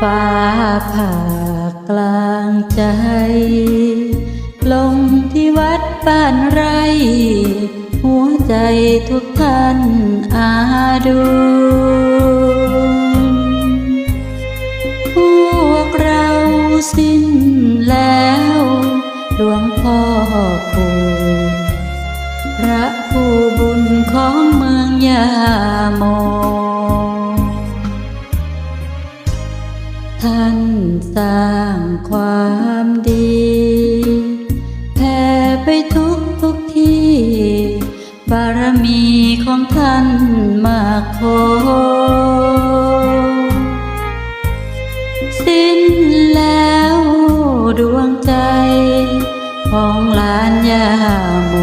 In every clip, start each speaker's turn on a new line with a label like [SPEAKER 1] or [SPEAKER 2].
[SPEAKER 1] ฟ้าผ่ากลางใจ ลงที่วัดบ้านไร หัวใจทุกท่านอาดูพวกเราสิ้นแล้วหลวงพ่อคูณพระผู้บุญของเมืองยาโม ท่านสร้างความดีแผ่ไปทุกทุกที่ บารมีของท่านมากโคสิ้นแล้วดวงใจ ของหลานยาโม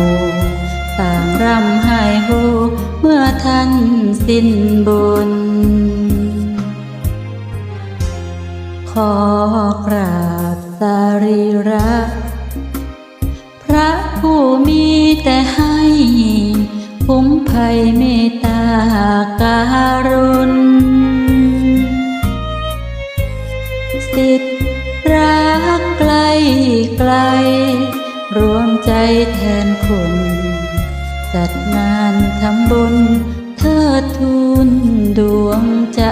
[SPEAKER 1] ต่างร่ำไห้โฮเมื่อท่านสิ้นบุญ ขอกราบสรีระพระผู้มีแต่ให้คุ้มภัยเมตตาการุณสิทธิ์รักไกลไกล รวมใจแทนคุณ จัดงานทำบุญเทิดทูนดวงใจ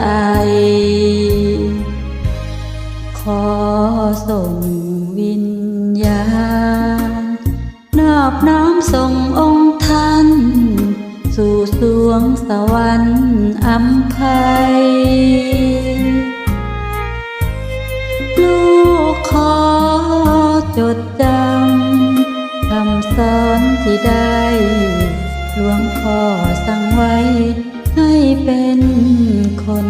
[SPEAKER 1] ส่งวิญญาณ นอบน้อมส่งองค์ท่าน สู่สวงสวรรค์อัมภัย ลูกขอจดจำคำสอนที่ได้หลวงพ่อสั่งไว้ให้เป็นคน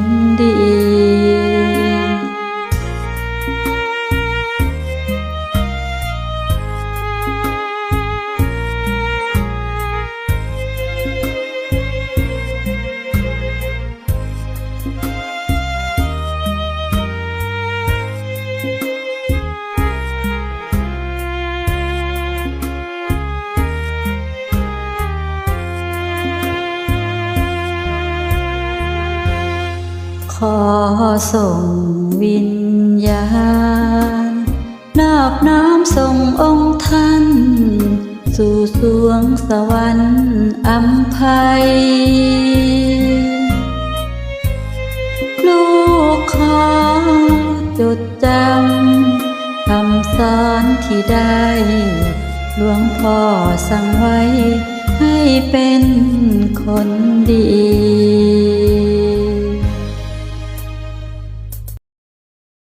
[SPEAKER 1] ขอส่งวิญญาณ นอบน้อมส่งองค์ท่าน สู่สวงสวรรค์อัมภัย ลูกขอจดจำคำสอนที่ได้หลวงพ่อสั่งไว้ให้เป็นคนดี